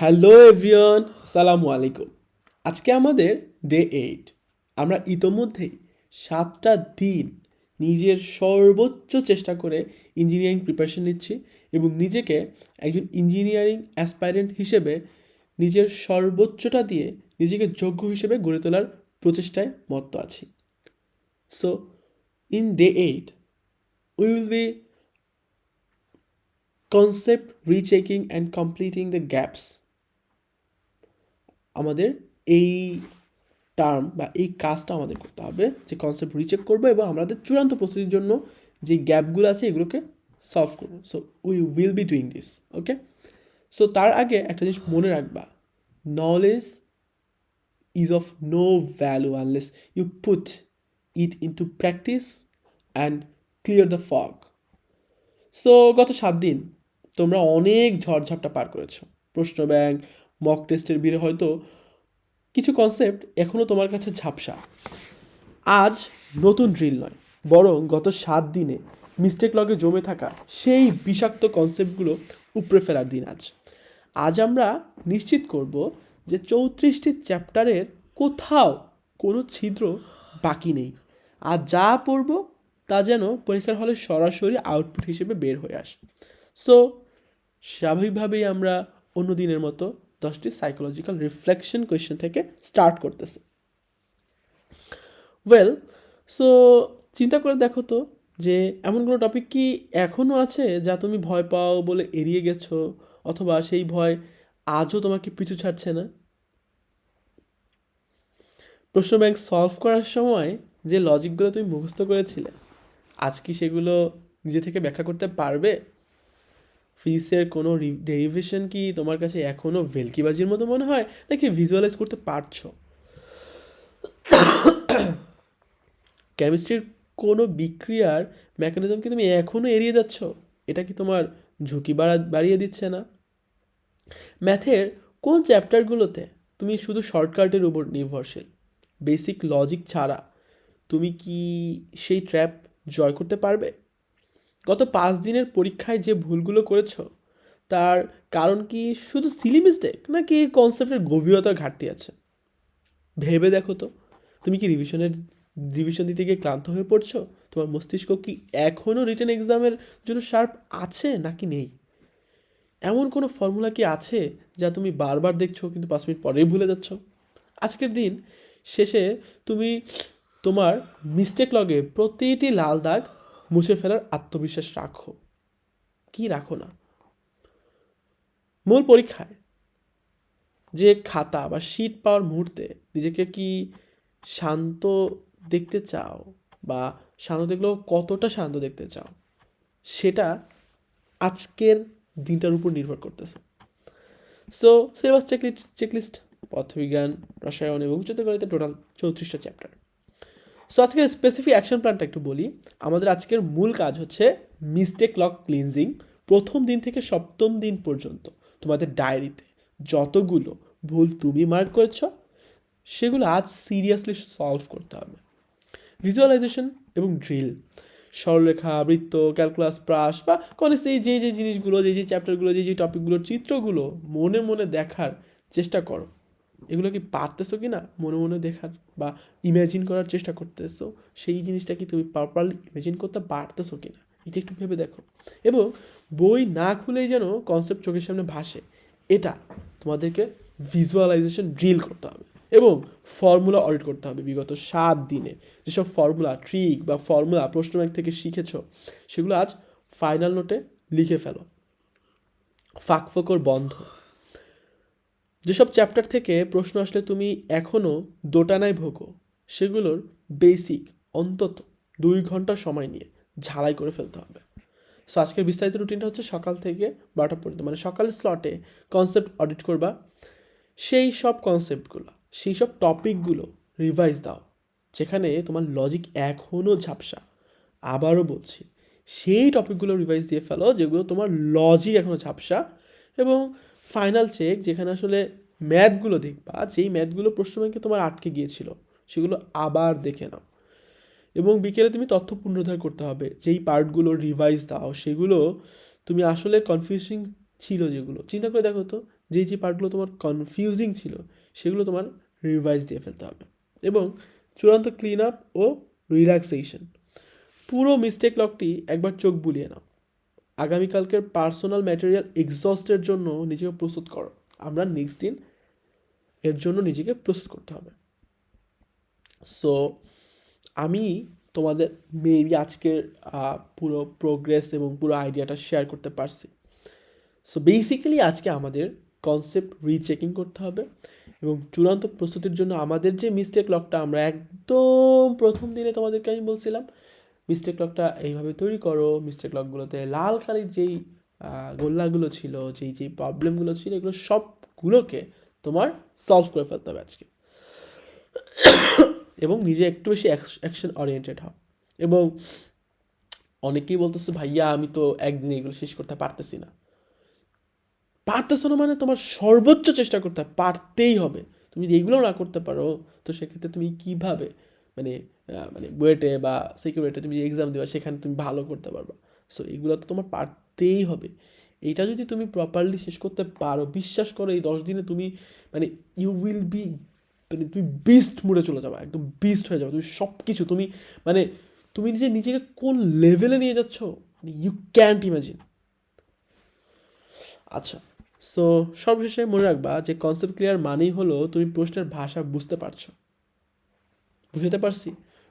Hello everyone সালামু আলাইকুম। আজকে আমাদের ডে এইট। আমরা ইতোমধ্যেই সাতটা দিন নিজের সর্বোচ্চ চেষ্টা করে ইঞ্জিনিয়ারিং প্রিপারেশন নিচ্ছি এবং নিজেকে একজন ইঞ্জিনিয়ারিং অ্যাসপাইরেন্ট হিসেবে নিজের সর্বোচ্চটা দিয়ে নিজেকে যোগ্য হিসেবে গড়ে তোলার প্রচেষ্টায় মত্ত আছি। So in day eight we will be concept rechecking and completing the gaps আমাদের এই টার্ম বা এই কাজটা আমাদের করতে হবে, যে কনসেপ্ট রিচেক করব এবং আমাদের চূড়ান্ত প্রস্তুতির জন্য যে গ্যাপগুলো আছে এগুলোকে সলভ করব। So we will be doing this okay so তার আগে একটা জিনিস মনে রাখবা knowledge is of no value unless you put it into practice and clear the fog so গত সাত দিন তোমরা অনেক ঝড়ঝাপটা পার করেছ। প্রশ্ন ব্যাংক মক টেস্টের ভিড়ে হয়তো কিছু কনসেপ্ট এখনও তোমার কাছে ঝাপসা। আজ নতুন ড্রিল নয়, বরং গত সাত দিনে মিস্টেক লগে জমে থাকা সেই বিষাক্ত কনসেপ্টগুলো উপড়ে ফেলার দিন আজ। আজ আমরা নিশ্চিত করব যে চৌত্রিশটি চ্যাপ্টারের কোথাও কোনো ছিদ্র বাকি নেই। আর যা পড়ব তা যেন পরীক্ষার হলে সরাসরি আউটপুট হিসেবে বের হয়ে আসে। সো স্বাভাবিকভাবেই আমরা অন্য দিনের মতো দশটি সাইকোলজিক্যাল রিফ্লেকশন কোয়েশ্চেন থেকে স্টার্ট করতেছে। ওয়েল সো চিন্তা করে দেখো তো যে এমন কোনো টপিক কি এখনও আছে যা তুমি ভয় পাও বলে এড়িয়ে গেছো অথবা সেই ভয় আজও তোমাকে পিছু ছাড়ছে না? প্রশ্ন ব্যাংক সলভ করার সময় যে লজিকগুলো তুমি মুখস্থ করেছিলে, আজ কি সেগুলো নিজে থেকে ব্যাখ্যা করতে পারবে? ফিজিক্সের কোনো ডেরিভেশন কি তোমার কাছে এখনও ভেলকিবাজির মতো মনে হয়, নাকি ভিজুয়ালাইজ করতে পারছ? কেমিস্ট্রির কোনো বিক্রিয়ার মেকানিজম কি তুমি এখনও এড়িয়ে যাচ্ছ? এটা কি তোমার ঝুঁকি বাড়া, বাড়িয়ে দিচ্ছে না? ম্যাথের কোন চ্যাপ্টারগুলোতে তুমি শুধু শর্টকাটের উপর নির্ভরশীল? বেসিক লজিক ছাড়া তুমি কি সেই ট্র্যাপ জয় করতে পারবে? গত পাঁচ দিনের পরীক্ষায় যে ভুলগুলো করেছ, তার কারণ কি শুধু সিলি মিস্টেক নাকি কনসেপ্টের গভীরতার ঘাটতি আছে? ভেবে দেখো তো, তুমি কি রিভিশনের রিভিশন দিতে গিয়ে ক্লান্ত হয়ে পড়ছো? তোমার মস্তিষ্ক কি এখনও রিটার্ন এক্সামের জন্য শার্প আছে নাকি নেই? এমন কোনো ফর্মুলা কি আছে যা তুমি বারবার দেখছ কিন্তু পাঁচ মিনিট পরেই ভুলে যাচ্ছ? আজকের দিন শেষে তুমি তোমার মিস্টেক লগে প্রতিটি লাল দাগ মুছে ফেলার আত্মবিশ্বাস রাখো। কি রাখো না? মূল পরীক্ষায় যে খাতা বা শিট পাওয়ার মুহূর্তে নিজেকে কি শান্ত দেখতে চাও বা শান্ত দেখলেও কতটা শান্ত দেখতে চাও, সেটা আজকের দিনটার উপর নির্ভর করতেছে। সো সিলেবাস চেকলিস্ট চেকলিস্ট পথবিজ্ঞান, রসায়ন এবং গণিতের টোটাল চৌত্রিশটা চ্যাপ্টার সো আজকের স্পেসিফিক অ্যাকশন প্ল্যানটা একটু বলি। আমাদের আজকের মূল কাজ হচ্ছে মিস্টেক লক ক্লিনজিং প্রথম দিন থেকে সপ্তম দিন পর্যন্ত। তোমাদের ডায়েরিতে যতগুলো ভুল তুমি মার্ক করেছ, সেগুলো আজ সিরিয়াসলি সলভ করতে হবে। ভিজুয়ালাইজেশন এবং ড্রিল সরলরেখা, বৃত্ত ক্যালকুলাস প্রাস বা কলেজ এই যে যে জিনিসগুলো, যে যে চ্যাপ্টারগুলো যে যে টপিকগুলোর চিত্রগুলো মনে মনে দেখার চেষ্টা করো। এগুলো কি পারতেছো কি না মনে মনে দেখার বা ইমাজিন করার চেষ্টা করতেছো? সেই জিনিসটা কি তুমি প্রপারলি ইমাজিন করতে পারতেছো কি না এটা একটু ভেবে দেখো। এবং বই না খুলেই যেন কনসেপ্ট চোখের সামনে ভাসে, এটা তোমাদেরকে ভিজুয়ালাইজেশন ড্রিল করতে হবে এবং ফর্মুলা অডিট করতে হবে বিগত সাত দিনে। যেসব ফর্মুলা ট্রিক বা ফর্মুলা প্রশ্ন ব্যাংক থেকে শিখেছ, সেগুলো আজ ফাইনাল নোটে লিখে ফেলো। ফাঁক ফোকর বন্ধ। যেসব চ্যাপ্টার থেকে প্রশ্ন আসলে তুমি এখনও দোটানায় ভোগো, সেগুলোর বেসিক অন্তত দুই ঘণ্টা সময় নিয়ে ঝালাই করে ফেলতে হবে। সো আজকের বিস্তারিত রুটিনটা হচ্ছে সকাল থেকে বারোটা পর্যন্ত মানে সকালের স্লটে কনসেপ্ট অডিট করবা। সেই সব কনসেপ্টগুলো সেই সব টপিকগুলো রিভাইজ দাও, যেখানে তোমার লজিক এখনও ঝাপসা। আবারও বলছি, সেই টপিকগুলো রিভাইজ দিয়ে ফেলো যেগুলো তোমার লজিক এখনও ঝাপসা এবং ফাইনাল চেক যেখানে আসলে ম্যাথগুলো দেখবা যেই ম্যাথগুলো প্রশ্ন ব্যাংকে তোমার আটকে গিয়েছিল, সেগুলো আবার দেখে নাও। এবং বিকেলে তুমি তথ্য পুনরুদ্ধার করতে হবে, যেই পার্টগুলো রিভাইজ দাও, সেগুলো তুমি আসলে কনফিউজিং ছিল যেগুলো। চিন্তা করে দেখো তো যে যে পার্টগুলো তোমার কনফিউজিং ছিল, সেগুলো তোমার রিভাইজ দিয়ে ফেলতে হবে। এবং চূড়ান্ত ক্লিন আপ ও রিল্যাক্সেশন পুরো মিস্টেক লকটি একবার চোখ বুলিয়ে নাও। আগামীকালকের পার্সোনাল ম্যাটেরিয়াল এক্সস্টের জন্য নিজেকে প্রস্তুত করো। আমরা নেক্সট দিন এর জন্য নিজেকে প্রস্তুত করতে হবে। সো আমি তোমাদের মেবি আজকের পুরো প্রোগ্রেস এবং পুরো আইডিয়াটা শেয়ার করতে পারছি। সো বেসিক্যালি আজকে আমাদের কনসেপ্ট রিচেকিং করতে হবে এবং চূড়ান্ত প্রস্তুতির জন্য আমাদের যে মিস্টেক লকটা আমরা একদম প্রথম দিনে তোমাদেরকে আমি বলছিলাম মিস্টেক লকটা এইভাবে তৈরি করো। মিস্টেক লকগুলোতে লাল কালির যেই গোল্লাগুলো ছিল, যেই যেই প্রবলেমগুলো ছিল, এগুলো সবগুলোকে তোমার সলভ করে ফেলতে হবে আজকে। এবং নিজে একটু বেশি অ্যাকশন ওরিয়েন্টেড হও। এবং অনেকেই বলতেছে, ভাইয়া, আমি তো একদিনে এগুলো শেষ করতে পারতেছি না। পারতেছো না মানে তোমার সর্বোচ্চ চেষ্টা করতে পারতেই হবে। তুমি যদি এগুলোও না করতে পারো, তো সেক্ষেত্রে তুমি কীভাবে মানে মানে বুয়েটে বা সিকিউরিটি তুমি এক্সাম দেবা, সেখানে তুমি ভালো করতে পারবা। সো এগুলো তো তোমার পারতেই হবে। এইটা যদি তুমি প্রপারলি শেষ করতে পারো, বিশ্বাস করো, এই দশ দিনে তুমি মানে ইউ উইল বি মানে তুমি বিস্ট মুডে চলে যাবে, একদম বিস্ট হয়ে যাবে। তুমি সব কিছু তুমি মানে তুমি নিজে নিজেকে কোন লেভেলে নিয়ে যাচ্ছ? মানে ইউ ক্যান্ট ইমাজিন আচ্ছা সো সর্বশেষে মনে রাখবা যে কনসেপ্ট ক্লিয়ার মানেই হলো তুমি প্রশ্নের ভাষা বুঝতে পারছ। বুঝতে পারছি?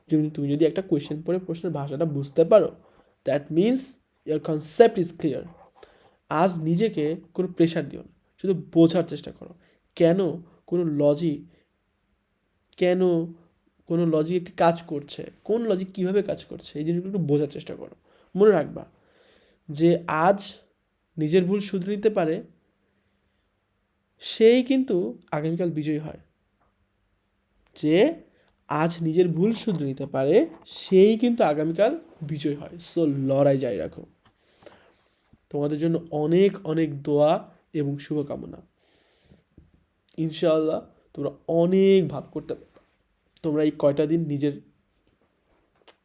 তুমি যদি একটা কোয়েশ্চেন পড়ে প্রশ্নের ভাষাটা বুঝতে পারো that means your concept is clear আজ নিজেকে কোনো প্রেশার দিও না, শুধু বোঝার চেষ্টা করো। কেন কোনো লজিক কেন কোনো লজিক একটি কাজ করছে, কোন লজিক কীভাবে কাজ করছে, এই জিনিসগুলো একটু বোঝার চেষ্টা করো। মনে রাখবা যে আজ নিজের ভুল শুধরে নিতে পারে, সেই কিন্তু আগামীকাল বিজয়ী হয়। যে আজ নিজের ভুল শুধরে নিতে পারে, সেই কিন্তু আগামীকাল বিজয় হয়। সো লড়াই জারি রাখো। তোমাদের জন্য অনেক অনেক দোয়া এবং শুভকামনা। ইনশাআল্লাহ তোমরা অনেক ভালো করতে তোমরা এই কয়টা দিন নিজের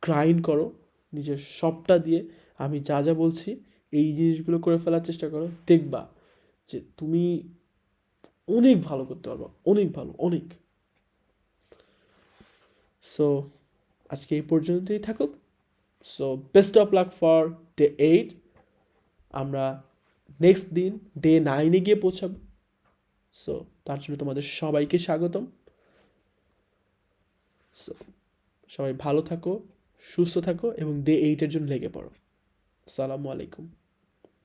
গ্রাইন্ড করো, নিজের সবটা দিয়ে আমি যা যা বলছি, এই জিনিসগুলো করে ফেলার চেষ্টা করো। দেখবা যে তুমি অনেক ভালো করতে পারবে, অনেক ভালো, অনেক। সো আজকে এই পর্যন্তই থাকুক। So best of luck for day eight আমরা নেক্সট দিন ডে নাইনে গিয়ে পৌঁছাবো। সো তার জন্য তোমাদের সবাইকে স্বাগতম। সো সবাই ভালো থাকো, সুস্থ থাকো এবং ডে এইটের জন্য লেগে পড়ো। সালামু আলাইকুম।